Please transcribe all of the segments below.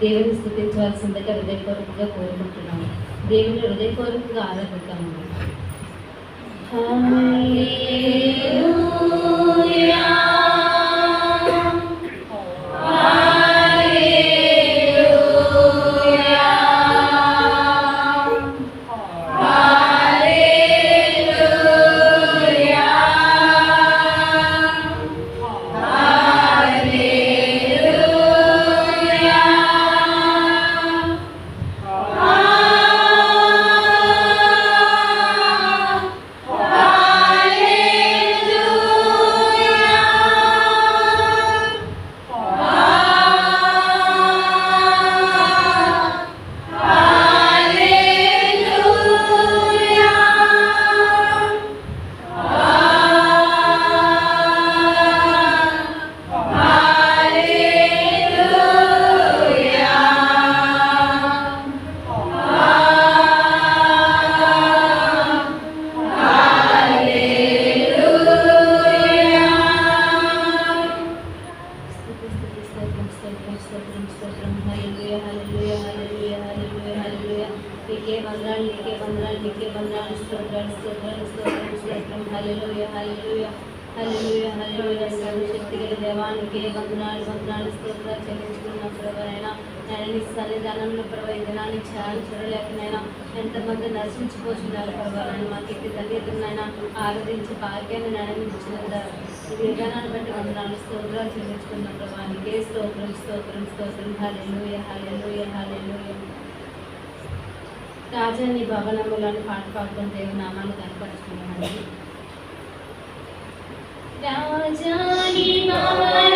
దేవుని స్థుతించవలసిందిగా హృదయపూర్వకంగా కోరుకుంటున్నాము దేవుని హృదయపూర్వకంగా ఆరాధిద్దాము Hallelujah. వందనాలు, స్తోత్రాలు చెల్లించుకున్న ప్రభావైనా నేను నీ సన్నిధానంలో ప్రభావ ఈ దినాన్ని ఛాయలు చూడలేకనైనా ఎంతమంది నశించిపోతున్నారు ప్రభావాలను మాకు ఇట్టి తల్లిదండ్రులైనా ఆరాధించి భాగ్యాన్ని నడిపించిన విధానాన్ని బట్టి వందనాలు స్తోత్రాలు చెల్లించుకున్న ప్రభావానికి స్తోత్రం స్తోత్రం స్తోత్రం. హల్లెలూయ హల్లెలూయ హల్లెలూయ. రాజాని భవనములను పాట పాడుకుని దేవుని నామాన్ని కనపరుచుకున్నామండి రాజాని భవన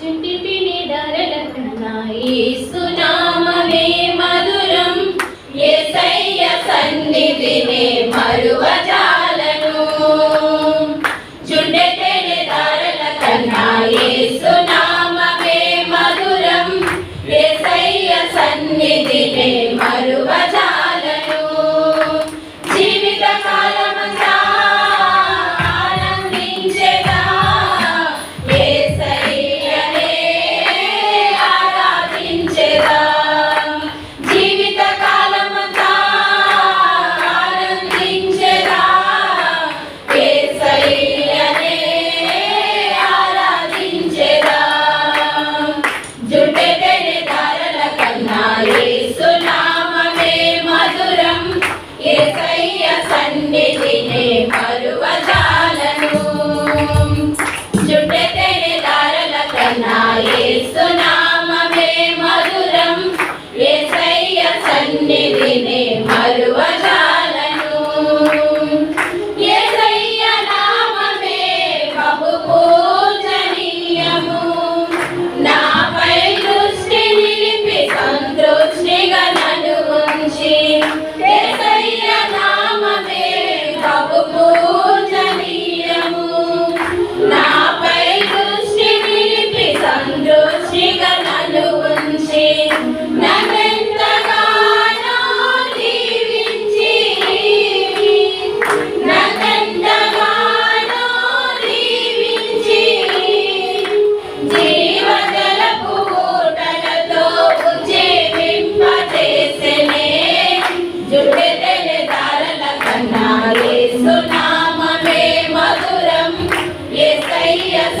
చుట్టి ధరల కన్నా యేసునామమే మధురం. యేసయ్య సన్నిధినే మరువజాలను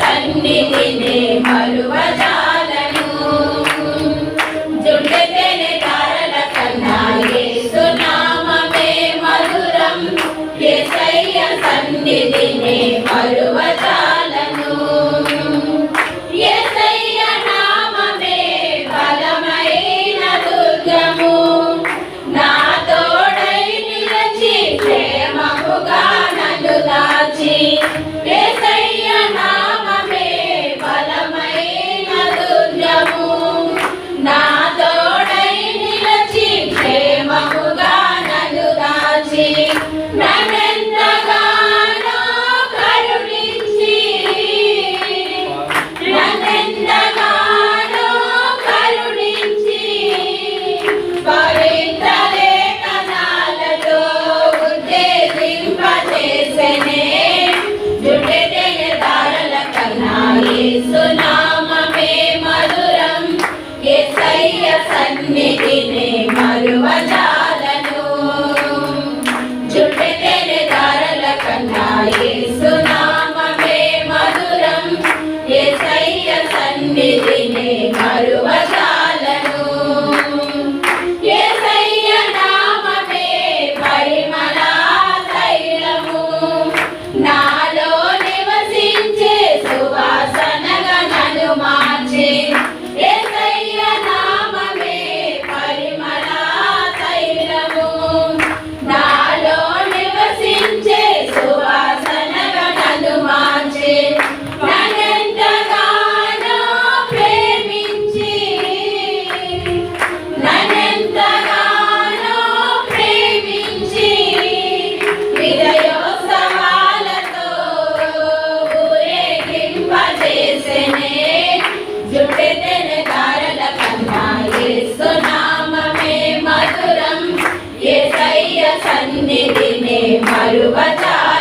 సన్నిధిని మరువదా మరువజాలను సన్నిధిని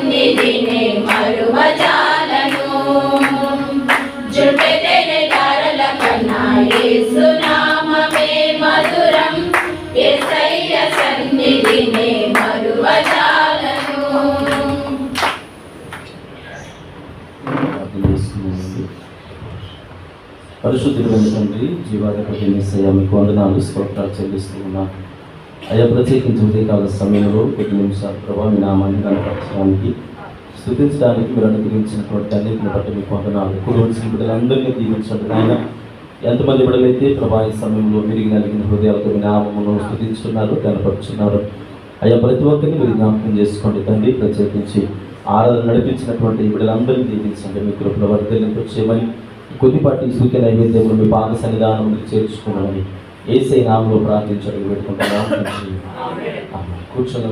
సన్నిధిని మరువజాలను. జుడ్డెతెనె దారల కన్నా మధురం. సన్నిధిని మరువజాలను. తండ్రి జీవాధిపతి మీకు వందనాలు స్తోత్రాలు చెల్లిస్తూ ఉన్నాను. అయ్యా ప్రత్యేకించి ఉదయకాల సమయంలో కొద్ది నిమిషాలు ప్రభావ మీ నామాన్ని కనపరచడానికి స్థుతించడానికి మీరు అనుగ్రహించినటువంటి అన్నిటిని బట్టి మీకు వందనాలు కురవలసిన బిడ్డలందరినీ దీవించండి. ఆయన ఎంతమంది బిడ్డలైతే ప్రభా ఈ సమయంలో మీరు కలిగిన హృదయాలతో మీ నామమును స్థుతించున్నారు కనపరుచున్నారు అయ్యా ప్రతి ఒక్కరిని మీరు జ్ఞాపకం చేసుకోండి తండ్రి ప్రత్యేకించి ఆరాధన నడిపించినటువంటి బిడ్డలందరినీ దీవించండి. మీ కృపల వర్ధలింపు చేయమని కొద్దిపాటి సూచన నైవేద్యంలో మీ పాద సన్నిధానం చేర్చుకున్నామని ఏసై నామంలో ప్రార్థించడం పెట్టుకుంటున్నాం కూర్చొని